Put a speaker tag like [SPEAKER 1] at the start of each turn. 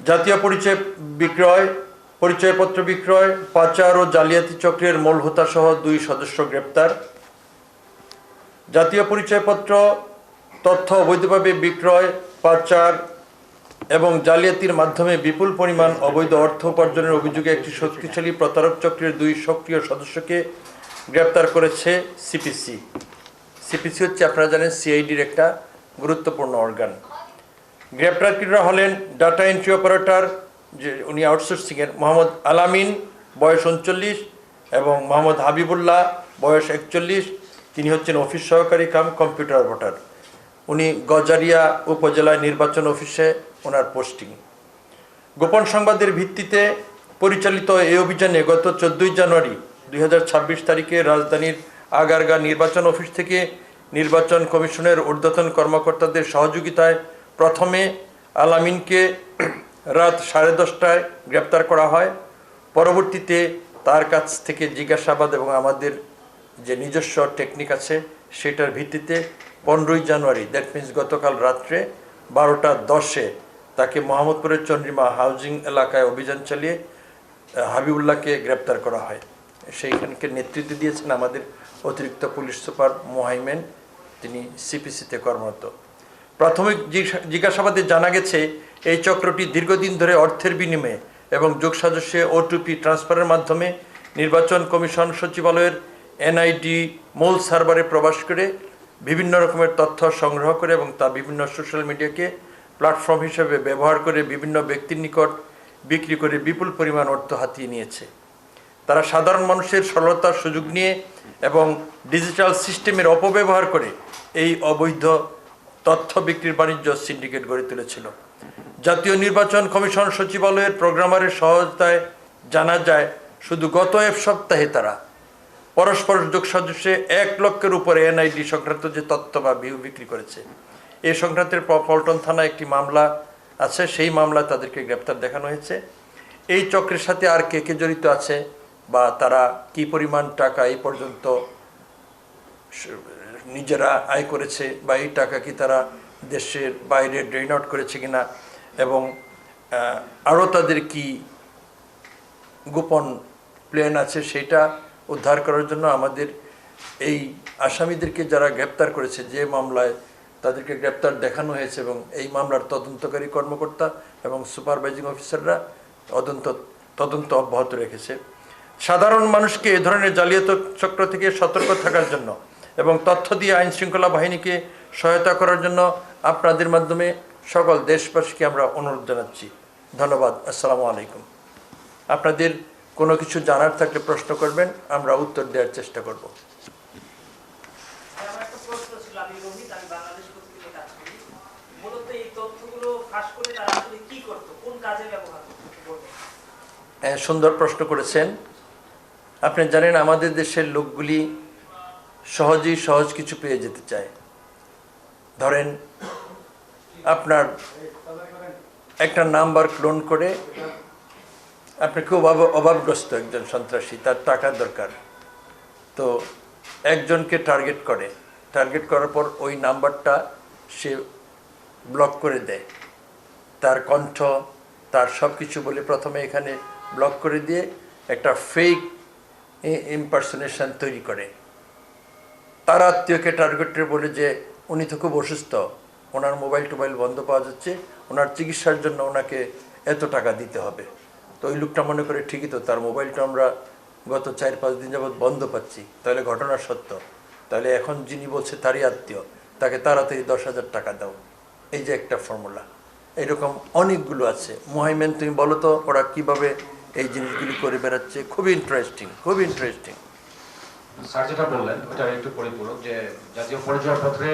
[SPEAKER 1] জাতীয় পরিচয় বিক্রয়, পরিচয়পত্র বিক্রয়, পাচার ও জালিয়াতি চক্রের মূল হোতা সহ দুই সদস্য গ্রেপ্তার। জাতীয় পরিচয়পত্র, তথ্য অবৈধভাবে বিক্রয়, পাচার এবং জালিয়াতির মাধ্যমে বিপুল পরিমাণ অবৈধ অর্থ উপার্জনের অভিযোগে একটি শক্তিশালী প্রতারক চক্রের দুই সক্রিয় সদস্যকে গ্রেপ্তার করেছে সিপিসি। সিপিসি হচ্ছে আপনারা জানেন সিআইডির একটা গুরুত্বপূর্ণ অর্গান গ্রেপ্তারকৃতরা হলেন ডাটা এন্ট্রি অপারেটর, যে উনি আউটসোর্সিংয়ের, মোহাম্মদ আলামিন, বয়স উনচল্লিশ, এবং মোহাম্মদ হাবিবুল্লাহ, বয়স একচল্লিশ। তিনি হচ্ছেন অফিস সহকারী কাম, কম্পিউটার অপারেটর। উনি গজারিয়া উপজেলায় নির্বাচন অফিসে ওনার পোস্টিং। গোপন সংবাদের ভিত্তিতে পরিচালিত এই অভিযানে গত চোদ্দোই জানুয়ারি দুই হাজার ছাব্বিশ তারিখে রাজধানীর আগারগা নির্বাচন অফিস থেকে নির্বাচন কমিশনের ঊর্ধ্বতন কর্মকর্তাদের সহযোগিতায় প্রথমে আলামিনকে রাত সাড়ে দশটায় গ্রেপ্তার করা হয়। পরবর্তীতে তার কাছ থেকে জিজ্ঞাসাবাদ এবং আমাদের যে নিজস্ব টেকনিক আছে সেটার ভিত্তিতে পনেরোই জানুয়ারি দ্যাট মিন্স গতকাল রাত্রে বারোটা দশে তাকে মোহাম্মদপুরের চন্দ্রিমা হাউজিং এলাকায় অভিযান চালিয়ে আহ, হাবিবুল্লাহকে গ্রেপ্তার করা হয়। সেইখানকে নেতৃত্ব দিয়েছেন আমাদের অতিরিক্ত পুলিশ সুপার মোহাইমেন তিনি সিপিসিতে কর্মরত। প্রাথমিক জিজ্ঞাসাবাদে জানা গেছে, এই চক্রটি দীর্ঘদিন ধরে অর্থের বিনিময়ে এবং যোগসাজস্যে ওটুপি ট্রান্সফারের মাধ্যমে নির্বাচন কমিশন সচিবালয়ের এনআইডি মূল সার্ভারে প্রবেশ করে বিভিন্ন রকমের তথ্য সংগ্রহ করে এবং তা বিভিন্ন সোশ্যাল মিডিয়াকে প্ল্যাটফর্ম হিসেবে ব্যবহার করে বিভিন্ন ব্যক্তির নিকট বিক্রি করে বিপুল পরিমাণ অর্থ হাতিয়ে নিয়েছে। তারা সাধারণ মানুষের সরলতার সুযোগ নিয়ে এবং ডিজিটাল সিস্টেমের অপব্যবহার করে এই অবৈধ তথ্য বিক্রির বাণিজ্য সিন্ডিকেট গড়ে তুলেছিল। জাতীয় নির্বাচন কমিশন সচিবালয়ের প্রোগ্রামারের সহায়তায় জানা যায়, শুধু গত এক সপ্তাহে তারা পরস্পর যোগ সদস্যে এক লক্ষের উপরে এনআইডি সংক্রান্ত যে তথ্য বা ভিউ বিক্রি করেছে, এ সংক্রান্তের পল্টন থানায় একটি মামলা আছে, সেই মামলায় তাদেরকে গ্রেপ্তার দেখানো হয়েছে। এই চক্রের সাথে আর কে কে জড়িত আছে বা তারা কি পরিমাণ টাকা এই পর্যন্ত নিজেরা আয় করেছে বা এই টাকা কি তারা দেশের বাইরে ড্রেন আউট করেছে কিনা এবং আরও তাদের কি গোপন প্ল্যান আছে সেটা উদ্ধার করার জন্য আমাদের এই আসামিদেরকে যারা গ্রেপ্তার করেছে যে মামলায় তাদেরকে গ্রেপ্তার দেখানো হয়েছে এবং এই মামলার তদন্তকারী কর্মকর্তা এবং সুপারভাইজিং অফিসাররা তদন্ত তদন্ত অব্যাহত রেখেছে। সাধারণ মানুষকে এ ধরনের জালিয়াত চক্র থেকে সতর্ক থাকার জন্য এবং তথ্য দিয়ে আইন শৃঙ্খলা বাহিনীকে সহায়তা করার জন্য আপনাদের মাধ্যমে সকল দেশবাসীকে আমরা অনুরোধ জানাচ্ছি। ধন্যবাদ। আসসালামু আলাইকুম। আপনাদের কোনো কিছু জানার থাকলে প্রশ্ন করবেন আমরা উত্তর দেওয়ার চেষ্টা করব। সুন্দর প্রশ্ন করেছেন। আপনি জানেন আমাদের দেশের লোকগুলি সহজেই সহজ কিছু পেয়ে যেতে চায়। ধরেন, আপনার একটা নাম্বার ক্লোন করে আপনি খুব অভাবগ্রস্ত একজন সন্ত্রাসী, তার টাকার দরকার। তো একজনকে টার্গেট করে, টার্গেট করার পর ওই নাম্বারটা সে ব্লক করে দেয়। তার কণ্ঠ, তার সব কিছু বলে প্রথমে এখানে ব্লক করে দিয়ে একটা ফেক ইম্পার্সোনেশন তৈরি করে। তার আত্মীয়কে টার্গেটে বলে যে, উনি তো খুব অসুস্থ। ওনার মোবাইল টোবাইল বন্ধ পাওয়া যাচ্ছে। ওনার চিকিৎসার জন্য ওনাকে এত টাকা দিতে হবে। তো ওই লোকটা মনে করে, ঠিকই তো, তার মোবাইলটা আমরা গত চার পাঁচ দিন যাবৎ বন্ধ পাচ্ছি। তাহলে ঘটনা সত্য। তাহলে এখন যিনি বলছে তারই আত্মীয়, তাকে তাড়াতাড়ি দশ হাজার টাকা দাও। এই যে একটা ফর্মুলা এরকম অনেকগুলো আছে। মোহাইমেন, তুমি বলো তো, ওরা কীভাবে এই জিনিসগুলি করে বেড়াচ্ছে? খুবই ইন্টারেস্টিং খুব ইন্টারেস্টিং
[SPEAKER 2] স্যার যেটা বললেন ওটা একটু পরিপূরক যে জাতীয় পরিচয়পত্রে